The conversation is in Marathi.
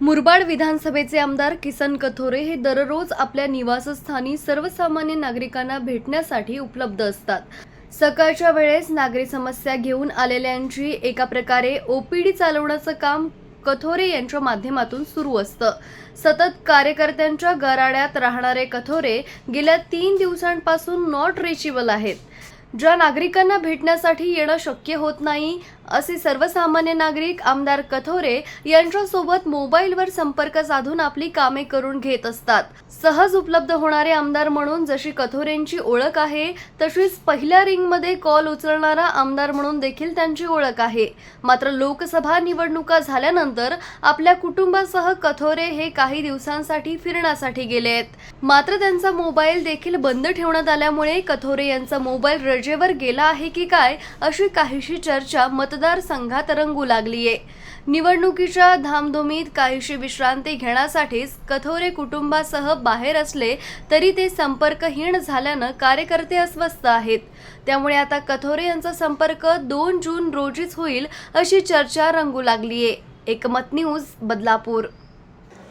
मुरबाड विधानसभेचे आमदार किसन कथोरे हे दररोज आपल्या निवासस्थानी सर्वसामान्य नागरिकांना भेटण्यासाठी उपलब्ध असतात. सकाळच्या वेळेस नागरी समस्या घेऊन आलेल्यांची एका प्रकारे ओपीडी चालवण्याचं काम कथोरे यांच्या माध्यमातून सुरू असतं. सतत कार्यकर्त्यांच्या गराड्यात राहणारे कथोरे गेल्या तीन दिवसांपासून नॉट रिचेबल आहेत. ज्या नागरिकांना भेटण्यासाठी येणं शक्य होत नाही असे सर्वसामान्य नागरिक आमदार कथोरे यांच्यासोबत मोबाईलवर संपर्क साधून आपली कामे करून घेत असतात. सहज उपलब्ध होणारे आमदार म्हणून जशी कथोरेंची ओळख आहे तशीच पहिल्या रिंगमध्ये कॉल उचलणारा आमदार म्हणून देखील त्यांची ओळख आहे. मात्र लोकसभा निवडणुका झाल्यानंतर आपल्या कुटुंबासह कथोरे हे काही दिवसांसाठी फिरण्यासाठी गेले आहेत मात्र त्यांचा मोबाईल देखील बंद ठेवण्यात आल्यामुळे कथोरे यांचा मोबाईल गरजेवर गेला आहे की काय अशी काहीशी चर्चा मतदारसंघात रंगू लागलीये निवडणुकीच्या धामधुमीत काहीशी विश्रांती घेण्यासाठीच कथोरे कुटुंबासह बाहेर असले तरी ते संपर्कहीन झाल्यानं कार्यकर्ते अस्वस्थ आहेत. त्यामुळे आता कथोरे यांचा संपर्क दोन जून रोजीच होईल अशी चर्चा रंगू लागलीये एकमत न्यूज बदलापूर.